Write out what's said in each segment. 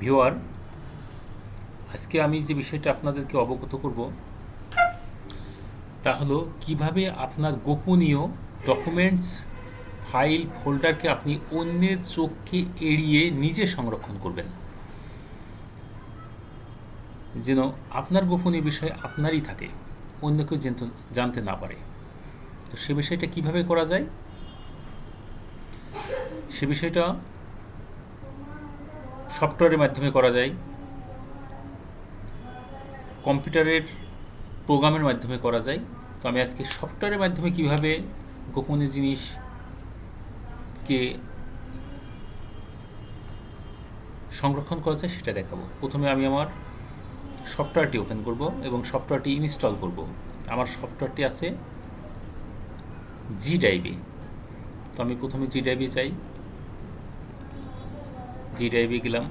ভিওয়ার আজকে আমি যে বিষয়টা আপনাদেরকে অবগত করব, তা হলো কীভাবে আপনার গোপনীয় ডকুমেন্টস ফাইল ফোল্ডারকে আপনি অন্যের চোখকে এড়িয়ে নিজে সংরক্ষণ করবেন। যেন আপনার গোপনীয় বিষয় আপনারই থাকে, অন্য কেউ জানতে- জানতে না পারে। তো সে বিষয়টা কীভাবে করা যায়? সে বিষয়টা সফটওয়্যারের মাধ্যমে করা যায়, কম্পিউটারের প্রোগ্রামের মাধ্যমে করা যায়। তো আমি আজকে সফটওয়্যারের মাধ্যমে কীভাবে গোপনীয় জিনিসকে সংরক্ষণ করা যায় সেটা দেখাবো। প্রথমে আমি আমার সফটওয়্যারটি ওপেন করব এবং সফটওয়্যারটি ইনস্টল করব। আমার সফটওয়্যারটি আছে জি ড্রাইভে তো আমি প্রথমে জি ড্রাইভে যাই। জি ড্রাইভে গেলাম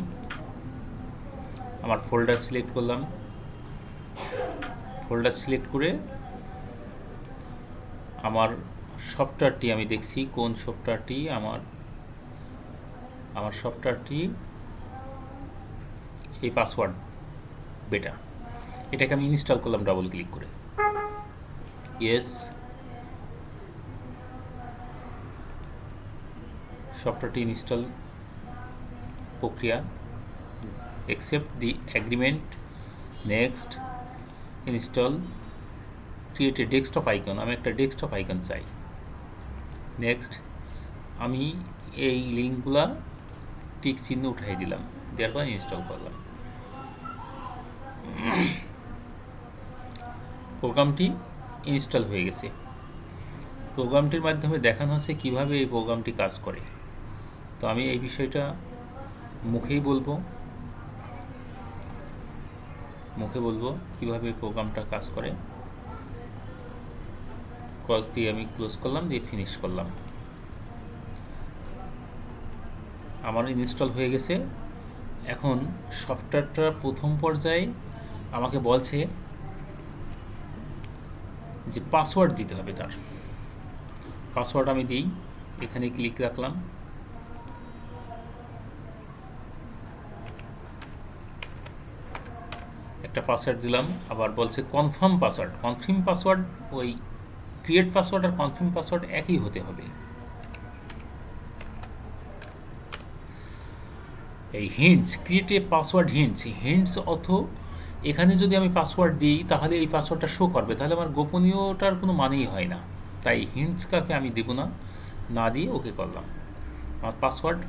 আমার ফোল্ডার সিলেক্ট করলাম। ফোল্ডার সিলেক্ট করে আমার সফটওয়্যারটি আমি দেখছি, কোন সফটওয়্যারটি আমার আমার সফটওয়্যারটি এই পাসওয়ার্ড বেটা এটাকে আমি ইনস্টল করলাম ডাবল ক্লিক করে। ইয়েস সফটওয়্যারটি ইনস্টল প্রক্রিয়া। Accept the agreement. Next, install, create a desktop icon আমি একটা ডেস্কটপ আইকন চাই। নেক্সট আমি এই লিঙ্কগুলা টিক চিহ্ন উঠাই দিলাম। দেওয়ার পর ইনস্টল করলাম। প্রোগ্রামটি ইনস্টল হয়ে গেছে। প্রোগ্রামটির মাধ্যমে দেখানো হচ্ছে কীভাবে এই প্রোগ্রামটি কাজ করে। তো আমি এই বিষয়টা মুখেই বলব। মুখে বলব কীভাবে প্রোগ্রামটা কাজ করে। ক্রস দিয়ে আমি ক্লোজ করলাম, দিয়ে ফিনিশ করলাম। আমার ইনস্টল হয়ে গেছে। এখন সফটওয়্যারটা প্রথম পর্যায়ে আমাকে বলছে যে পাসওয়ার্ড দিতে হবে তার। পাসওয়ার্ড আমি দিই, এখানে ক্লিক রাখলাম। একটা পাসওয়ার্ড দিলাম, আবার বলছে কনফার্ম পাসওয়ার্ড কনফার্ম পাসওয়ার্ড ওই ক্রিয়েট পাসওয়ার্ড আর কনফার্ম পাসওয়ার্ড একই হতে হবে। এই hints create a password hints hints অর্থ এখানে যদি আমি পাসওয়ার্ড দিই, তাহলে এই পাসওয়ার্ডটা শো করবে। তাহলে আমার গোপনীয়তার কোনো মানেই হয় না। তাই হিন্টস কাকে আমি দেব না না দিয়ে ওকে করলাম। আমার পাসওয়ার্ড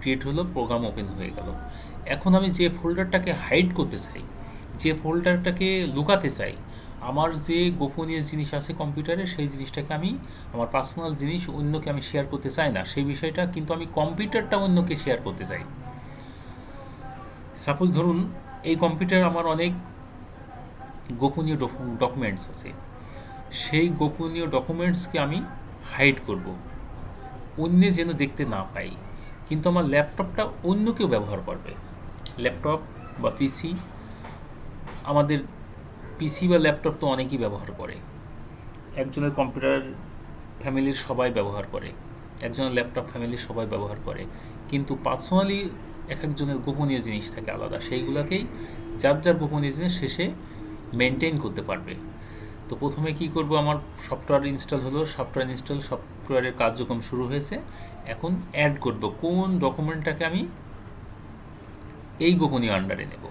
ক্রিয়েট হলো প্রোগ্রাম ওপেন হয়ে গেল। এখন আমি যে ফোল্ডারটাকে হাইড করতে চাই, যে ফোল্ডারটাকে লুকাতে চাই, আমার যে গোপনীয় জিনিস আছে কম্পিউটারে সেই জিনিসটাকে আমি, আমার পার্সোনাল জিনিস অন্যকে আমি শেয়ার করতে চাই না। সেই বিষয়টা কিন্তু আমি কম্পিউটারটা অন্যকে শেয়ার করতে চাই। সাপোজ ধরুন, এই কম্পিউটার আমার অনেক গোপনীয় ডকুমেন্টস আছে। সেই গোপনীয় ডকুমেন্টসকে আমি হাইড করব। অন্যে যেন দেখতে না পাই, কিন্তু আমার ল্যাপটপটা অন্য কেউ ব্যবহার করবে। ল্যাপটপ বা পিসি আমাদের পিসি বা ল্যাপটপ তো অনেকেই ব্যবহার করে। একজনের কম্পিউটার ফ্যামিলির সবাই ব্যবহার করে, একজনের ল্যাপটপ ফ্যামিলির সবাই ব্যবহার করে। কিন্তু পার্সোনালি এক একজনের গোপনীয় জিনিস থাকে আলাদা, সেইগুলোকেই যার যার গোপনীয় জিনিস শেষে মেনটেন করতে পারবে। তো প্রথমে কি করব, আমার সফটওয়্যার ইনস্টল হলো সফটওয়্যার ইনস্টল সফটওয়্যারের কার্যক্রম শুরু হয়েছে। এখন অ্যাড করব, কোন ডকুমেন্টটাকে আমি এই গোপনীয় আন্ডারে নেব।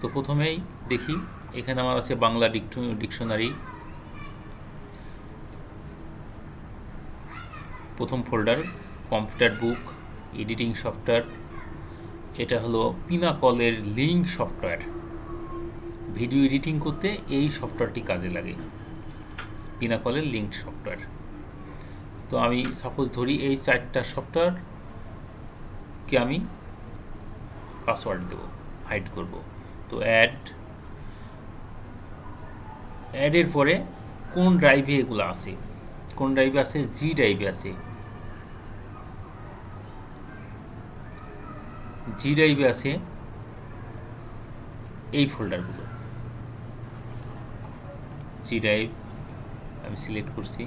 তো প্রথমেই দেখি, এখানে আমার আছে বাংলা ডিকশনারি। প্রথম folder, computer book, editing software. এটা হলো পিনাকলের লিঙ্ক সফটওয়্যার। ভিডিও এডিটিং করতে এই সফটওয়্যারটি কাজে লাগে। পিনাকলের লিঙ্ক সফটওয়্যার। তো আমি সাপোজ ধরি এই চারটা সফটওয়্যারকে আমি পাসওয়ার্ড দেব হাইড করব। তো অ্যাড অ্যাডের পরে কোন ড্রাইভে এগুলো আছে? কোন ড্রাইভে আছে? জি ড্রাইভে আছে। জি ড্রাইভে আছে এই ফোল্ডারগুলো জি ড্রাইভ আমি সিলেক্ট করছি।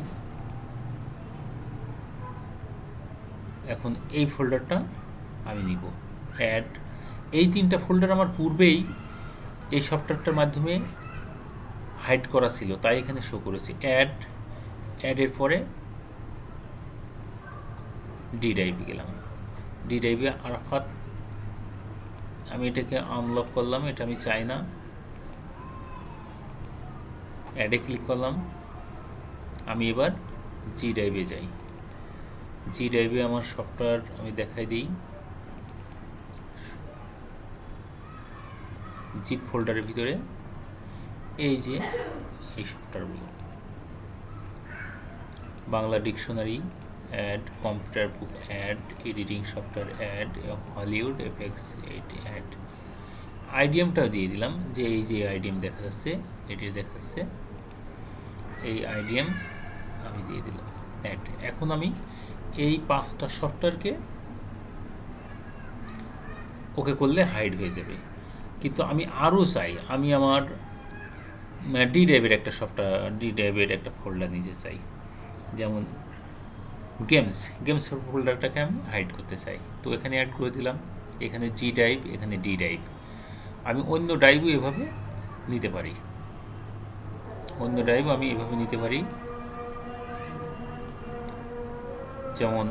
এখন এই ফোল্ডারটা আমি নিব। অ্যাড এই তিনটা ফোল্ডার আমার পূর্বেই এই সফটওয়্যারটার মাধ্যমে হাইড করা ছিল, তাই এখানে শো করেছি। অ্যাড অ্যাডের পরে ডি ড্রাইভে গেলাম। ডি ড্রাইভে আরাফাত, আমি এটাকে আনলক করলাম, এটা আমি চাই না। অ্যাডে ক্লিক করলাম। আমি এবার জি ড্রাইভে যাই। জি ড্রাইভে আমার সফটওয়্যার আমি দেখাই দিই। জিপ ফোল্ডারের ভিতরে। এই যে, এই সফটওয়্যারগুলো Bangla dictionary add computer book add editing software add Hollywood effects add আইডিএমটাও দিয়ে দিলাম, যে এই যে আইডিএম দেখা যাচ্ছে, এটি দেখা যাচ্ছে। এই আইডিএম আমি দিয়ে দিলাম অ্যাড এখন আমি এই পাঁচটা সফটওয়্যারকে ওকে করলে হাইড হয়ে যাবে। কিন্তু আমি আরও চাই। আমি আমার ডি ড্রাইভের একটা সফটওয়্যার ডি ড্রাইভের একটা ফোল্ডার নিতে চাই। যেমন গেমস গেমস ফোল্ডারটাকে আমি হাইড করতে চাই। তো এখানে অ্যাড করে দিলাম। এখানে জি ড্রাইভ এখানে ডি ড্রাইভ আমি অন্য ড্রাইভও এভাবে নিতে পারি। অন্য ড্রাইভ আমি এভাবে নিতে পারি। যেমন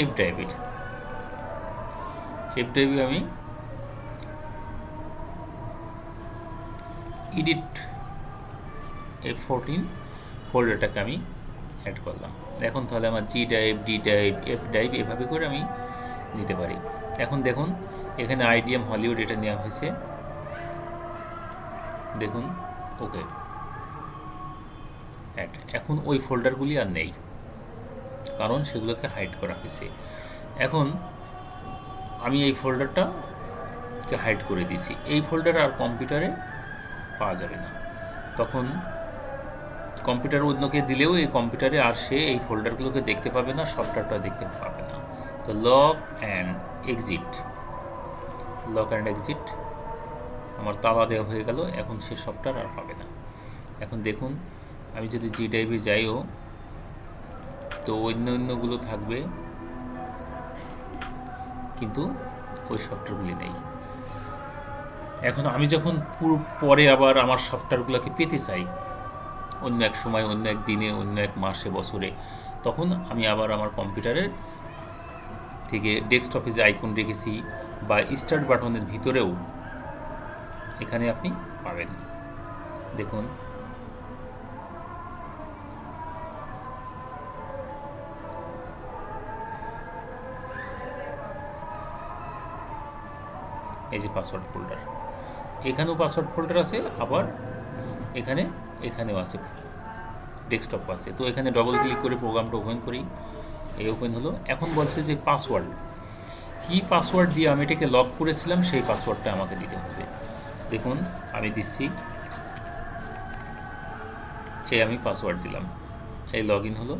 এফ ড্রাইভের। এফ ড্রাইভে আমি এডিট এফ ফোরটিন ফোল্ডারটাকে আমি অ্যাড করলাম। এখন তাহলে আমার G drive D drive F drive এভাবে করে আমি নিতে পারি। এখন দেখুন, এখানে আইডিএম হলিউড এটা নেওয়া হয়েছে। দেখুন ওকে অ্যাড এখন ওই ফোল্ডারগুলি আর নেই। কারণ সেগুলোকে হাইড করা হয়েছে। এখন আমি এই ফোল্ডারটাকে হাইড করে দিয়েছি। এই ফোল্ডার আর কম্পিউটারে পাওয়া যাবে না। তখন কম্পিউটার অন্যকে দিলেও এই কম্পিউটারে আর সে এই ফোল্ডারগুলোকে দেখতে পাবে না, সফটওয়্যারটা দেখতে পাবে না। তো lock and exit lock and exit আমার তালা দেওয়া হয়ে গেল, এখন সে সফটওয়্যার আর পাবে না। এখন দেখুন, আমি যদি জি ড্রাইভে যাইও তো অন্য অন্যগুলো থাকবে। কিন্তু ওই সফটওয়্যারগুলি নেই। এখন আমি যখন পরে আবার আমার সফটওয়্যারগুলোকে পেতে চাই, অন্য এক সময়, অন্য এক দিনে, অন্য এক মাসে, বছরে, তখন আমি আবার আমার কম্পিউটারের থেকে ডেস্কটপে যে আইকন রেখেছি বা স্টার্ট বাটনের ভিতরেও এখানে আপনি পাবেন। দেখুন এই যে পাসওয়ার্ড ফোল্ডার এখানেও পাসওয়ার্ড ফোল্ডার আছে, আবার এখানে, এখানেও আছে। ডেস্কটপ আছে। তো এখানে ডবল ক্লিক করে প্রোগ্রামটা ওপেন করি। এই ওপেন হলো। এখন বলছে যে পাসওয়ার্ড কি পাসওয়ার্ড দিয়ে আমি এটাকে লক করেছিলাম, সেই পাসওয়ার্ডটা আমাকে দিতে হবে। দেখুন, আমি দিচ্ছি। এই আমি পাসওয়ার্ড দিলাম। এই লগ ইন হলো।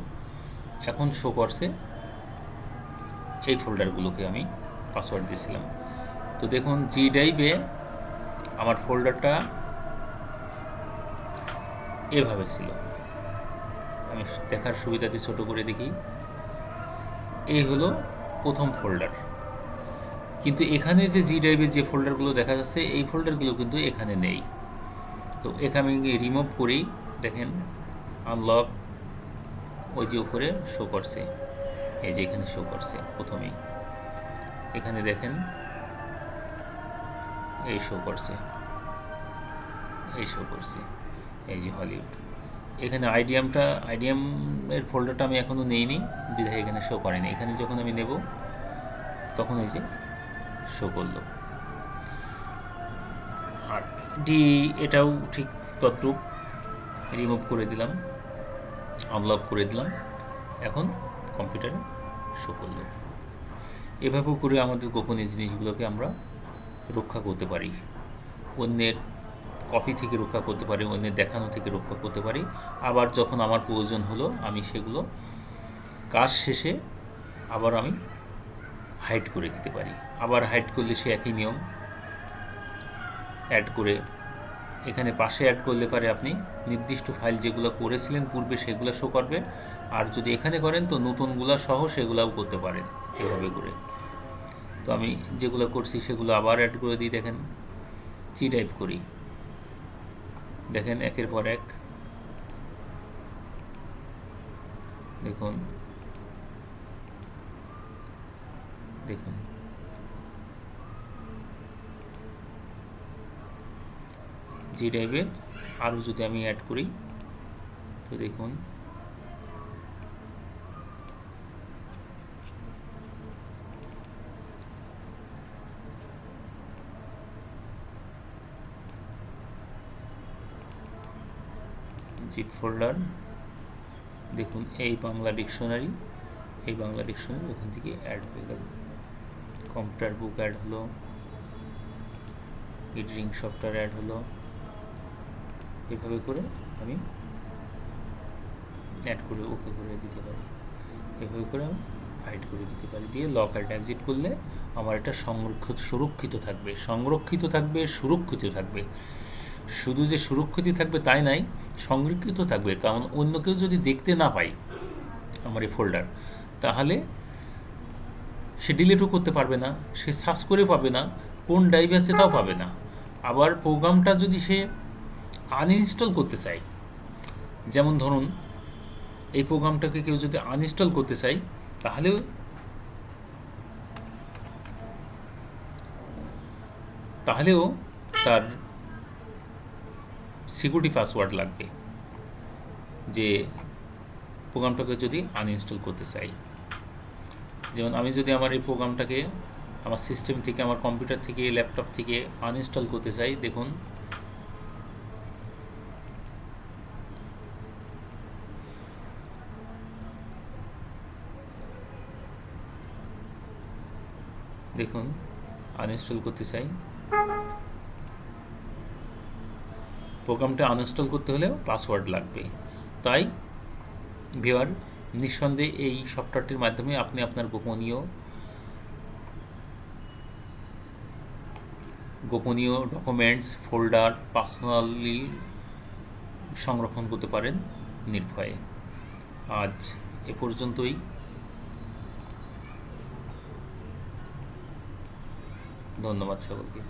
এখন শো করছে। এই ফোল্ডারগুলোকে আমি পাসওয়ার্ড দিয়েছিলাম। তো দেখুন জি ড্রাইভে আমার ফোল্ডারটা এভাবে ছিল। আমি দেখার সুবিধাতে ছোট করে দেখি। এই হলো প্রথম ফোল্ডার কিন্তু এখানে যে জি ড্রাইভের যে ফোল্ডারগুলো দেখা যাচ্ছে, এই ফোল্ডারগুলো কিন্তু এখানে নেই। তো এখানে আমি রিমুভ করি, দেখেন আনলক ওই যে উপরে শো করছে। এই যে এখানে শো করছে, প্রথমেই। এখানে দেখেন এই শো করছে। এই শো করছে। এই যে হলিউড এখানে আইডিয়ামটা আইডিয়াম এর ফোল্ডারটা আমি এখনও নেইনি। বিধায় এখানে শো করেনি। এখানে যখন আমি নেব, তখন এই যে শো করল। আর ডি এটাও ঠিক তদ্রুপ। রিমুভ করে দিলাম। আনলক করে দিলাম। এখন কম্পিউটারে শো করল। এভাবেও করে আমাদের গোপনীয় জিনিসগুলোকে আমরা রক্ষা করতে পারি। অন্যের কপি থেকে রক্ষা করতে পারি, অন্যের দেখানো থেকে রক্ষা করতে পারি। আবার যখন আমার প্রয়োজন হলো, আমি সেগুলো কাজ শেষে আবার আমি হাইড করে দিতে পারি। আবার হাইড করলে সে একই নিয়ম। অ্যাড করে এখানে পাশে অ্যাড করলে পারে আপনি নির্দিষ্ট ফাইল যেগুলো করেছিলেন পূর্বে সেগুলো শো করবে। আর যদি এখানে করেন তো নতুনগুলো সহ সেগুলাও করতে পারেন এভাবে করে। তো আমি যেগুলো করছি সেগুলো আবার অ্যাড করে দিই, দেখেন। চি টাইপ করি। দেখেন, একের পর এক। দেখুন। দেখুন। জি টাইপের আরও যদি আমি অ্যাড করি, তো দেখুন। Zip folder. দেখুন, এই বাংলা ডিকশনারি, এই বাংলা ডিকশনারি ওখান থেকে অ্যাড হয়ে গেল। কম্পিউটার বুক অ্যাড হলো এডিটিং সফটওয়্যার অ্যাড হলো। এভাবে করে আমি অ্যাড করে ওকে করে দিতে পারি। এভাবে করে আমি হাইড করে দিতে পারি। দিয়ে লক অ্যাড এক্সিট করলে আমার এটা সংরক্ষিত, সুরক্ষিত থাকবে। সংরক্ষিত থাকবে, সুরক্ষিত থাকবে। শুধু যে সুরক্ষিত থাকবে তাই নাই সংরক্ষিত থাকবে, কারণ অন্য কেউ যদি দেখতে না পায় আমার এই ফোল্ডার তাহলে সে ডিলিটও করতে পারবে না, সে সার্চ করে পাবে না, কোন ড্রাইভ আছে তাও পাবে না। আবার প্রোগ্রামটা যদি সে আনইনস্টল করতে চায়, যেমন ধরুন, এই প্রোগ্রামটাকে কেউ যদি আনইনস্টল করতে চায়, তাহলেও তাহলেও তার সিকিউরিটি পাসওয়ার্ড লাগবে। যে প্রোগ্রামটাকে যদি আনইনস্টল করতে চাই। যেমন আমি যদি আমার এই প্রোগ্রামটাকে আমার সিস্টেম থেকে, আমার কম্পিউটার থেকে ল্যাপটপ থেকে আনইনস্টল করতে চাই, দেখুন। দেখুন আনইনস্টল করতে চাই। প্রোগ্রামটা আনইনস্টল করতে হলেও পাসওয়ার্ড লাগবে তাই ভিওয়ার নিঃসন্দেহে এই সফটওয়্যারটির মাধ্যমে আপনি আপনার গোপনীয় গোপনীয় ডকুমেন্টস ফোল্ডার পার্সোনালি সংরক্ষণ করতে পারেন নির্ভয়ে। আজ এ পর্যন্তই। ধন্যবাদ সকলকে।